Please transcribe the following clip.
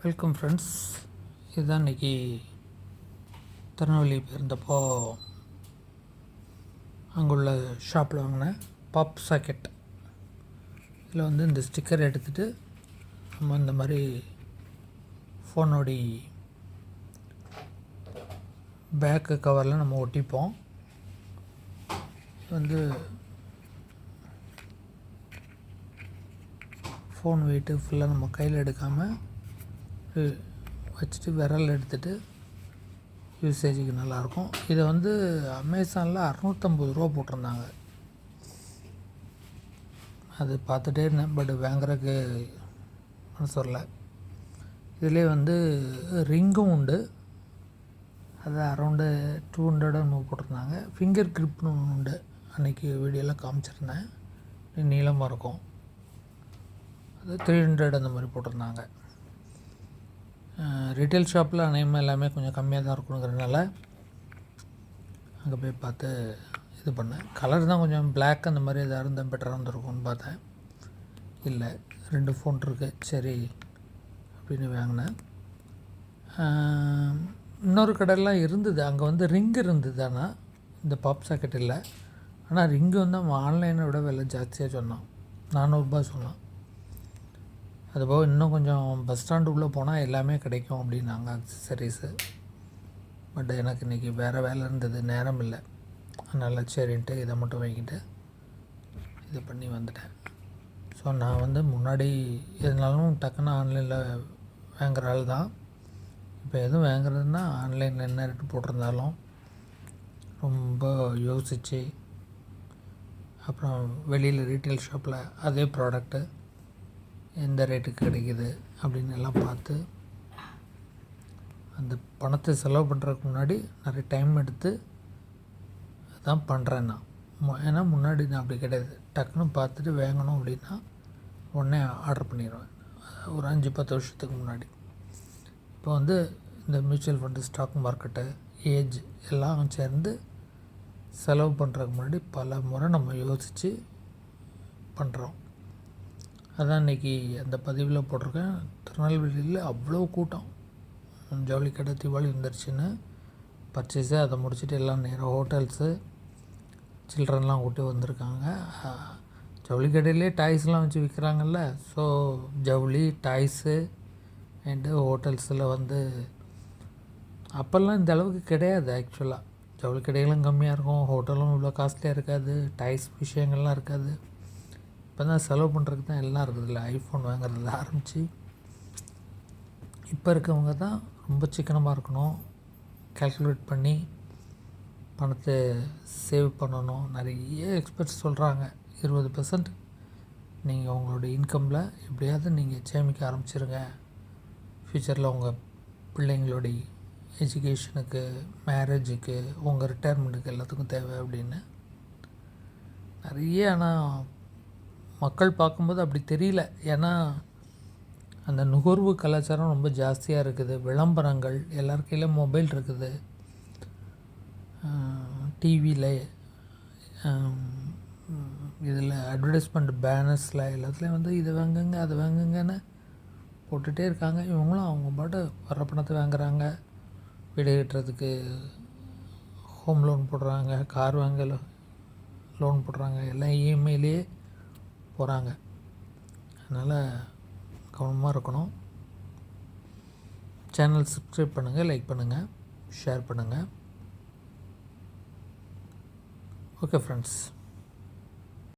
Welcome friends இதுதான் இன்றைக்கி திருநெல்வேலி போயிருந்தப்போ அங்குள்ள ஷாப்பில் வாங்கின பாப் சாக்கெட் இதில் வந்து இந்த ஸ்டிக்கர் எடுத்துகிட்டு நம்ம இந்த மாதிரி ஃபோனோடி பேக்கு கவரில் நம்ம ஒட்டிப்போம். வந்து ஃபோன் வெயிட்டு ஃபுல்லாக நம்ம கையில் எடுக்காமல் வச்சுட்டு விரல் எடுத்துகிட்டு யூசேஜுக்கு நல்லாயிருக்கும். இதை வந்து அமேசானில் அறநூற்றம்பது ரூபா போட்டிருந்தாங்க. அது பார்த்துட்டே இருந்தேன். பட் வாங்குறதுக்கு மனசு வரல. இதிலே வந்து ரிங்கும் உண்டு. அது அரௌண்டு டூ ஹண்ட்ரட் மூவ் போட்டிருந்தாங்க. ஃபிங்கர் கிரிப்னு ஒன்று உண்டு. அன்றைக்கி வீடியோலாம் காமிச்சிருந்தேன். நீளமாக இருக்கும். அது த்ரீ ஹண்ட்ரட் அந்த மாதிரி போட்டிருந்தாங்க. ரீட்டைல் ஷாப்பில் அநேகமாக எல்லாமே கொஞ்சம் கம்மியாக தான் இருக்கணுங்கிறதுனால அங்கே போய் பார்த்து இது பண்ணேன். கலர் தான் கொஞ்சம் பிளாக் அந்த மாதிரி எதாக இருந்தால் பெட்டராக இருந்திருக்கும்னு பார்த்தேன். இல்லை ரெண்டு ஃபோன் இருக்குது சரி அப்படின்னு வாங்கினேன். இன்னொரு கடையெல்லாம் இருந்தது. அங்கே வந்து ரிங் இருந்தது ஆனால் இந்த பாப் சாக்கெட் இல்லை. ஆனால் ரிங்கு வந்து அவன் ஆன்லைனை விட விலை ஜாஸ்தியாக சொன்னான். நானூறுரூபா சொன்னான். அதுபோக இன்னும் கொஞ்சம் பஸ் ஸ்டாண்டுக்குள்ளே போனால் எல்லாமே கிடைக்கும் அப்படின்னாங்க. அக்சசரிஸு பட் எனக்கு இன்றைக்கி வேறு வேலை இருந்தது நேரம் இல்லை. அதனால் சரின்ட்டு இதை மட்டும் வாங்கிட்டு இது பண்ணி வந்துட்டேன். ஸோ நான் வந்து முன்னாடி எதுனாலும் டக்குன்னு ஆன்லைனில் வாங்குற ஆள் தான். இப்போ எதுவும் வாங்குறதுன்னா ஆன்லைனில் என்ன ரேட்டு போட்டிருந்தாலும் ரொம்ப யோசித்து அப்புறம் வெளியில் ரீட்டைல் ஷாப்பில் அதே ப்ராடக்ட்டு எந்த ரேட்டுக்கு கிடைக்குது அப்படின்னு எல்லாம் பார்த்து அந்த பணத்தை செலவு பண்ணுறதுக்கு முன்னாடி நிறைய டைம் எடுத்து தான் பண்ணுறேன் நான். ஏன்னா முன்னாடி நான் அப்படி கிடையாது. டக்குன்னு பார்த்துட்டு வாங்கணும் அப்படின்னா உடனே ஆர்டர் பண்ணிடுவேன். ஒரு அஞ்சு பத்து வருஷத்துக்கு முன்னாடி. இப்போ வந்து இந்த mutual fund stock market age எல்லாம் சேர்ந்து செலவு பண்ணுறதுக்கு முன்னாடி பல முறை நம்ம யோசித்து பண்ணுறோம் அதான் இன்றைக்கி அந்த பதிவில் போட்டிருக்கேன். திருநெல்வேலியில் அவ்வளோ கூட்டம். ஜவுளி கடை தீபாவளி வந்துருச்சுன்னு பர்ச்சேஸு அதை முடிச்சுட்டு எல்லாம் நேராக ஹோட்டல்ஸு சில்ட்ரன்லாம் கூட்டி வந்திருக்காங்க. ஜவுளி கடையிலே டாய்ஸ்லாம் வச்சு விற்கிறாங்கல்ல ஸோ ஜவுளி டாய்ஸு அண்டு ஹோட்டல்ஸில் வந்து அப்போல்லாம் இந்த அளவுக்கு கிடையாது ஆக்சுவலாக ஜவுளி கடைகளும் கம்மியாக இருக்கும். ஹோட்டலும் இவ்வளோ காஸ்ட்லியாக இருக்காது. டாய்ஸ் விஷயங்கள்லாம் இருக்காது. இப்போ தான் செலவு பண்ணுறதுக்கு தான் எல்லாம் இருக்குதுல்ல. ஐஃபோன் வாங்குறதுல ஆரம்பித்து இப்போ இருக்கவங்க தான் ரொம்ப சிக்கனமாக இருக்கணும். கேல்குலேட் பண்ணி பணத்தை சேவ் பண்ணணும். நிறைய எக்ஸ்பர்ட்ஸ் சொல்கிறாங்க இருபது பர்சன்ட் நீங்கள் உங்களோட இன்கமில் எப்படியாவது நீங்கள் சேமிக்க ஆரம்பிச்சிருங்க. ஃப்யூச்சரில் உங்கள் பிள்ளைங்களுடைய எஜுகேஷனுக்கு மேரேஜுக்கு உங்கள் ரிட்டையர்மெண்ட்டுக்கு எல்லாத்துக்கும் தேவை அப்படின்னு. நிறைய ஆனால் மக்கள் பார்க்கும்போது அப்படி தெரியல. ஏன்னா அந்த நுகர்வு கலாச்சாரம் ரொம்ப ஜாஸ்தியாக இருக்குது. விளம்பரங்கள் எல்லார் கையிலும் மொபைல் இருக்குது. டிவியில் இதில் அட்வர்டைஸ்மெண்ட் பேனர்ஸில் எல்லாத்துலேயும் வந்து இதை வாங்குங்க அதை வாங்குங்கன்னு போட்டுகிட்டே இருக்காங்க. இவங்களும் அவங்க பாட்டு வர்ற பணத்தை வாங்குறாங்க. வீடு கட்டுறதுக்கு ஹோம் லோன் போடுறாங்க கார் வாங்க லோன் போடுறாங்க. எல்லாம் இஎம்ஐலேயே போகிறாங்க அதனால் கவனமாக இருக்கணும். சேனல் சப்ஸ்கிரைப் பண்ணுங்கள் லைக் பண்ணுங்கள் ஷேர் பண்ணுங்கள் ஓகே ஃப்ரெண்ட்ஸ்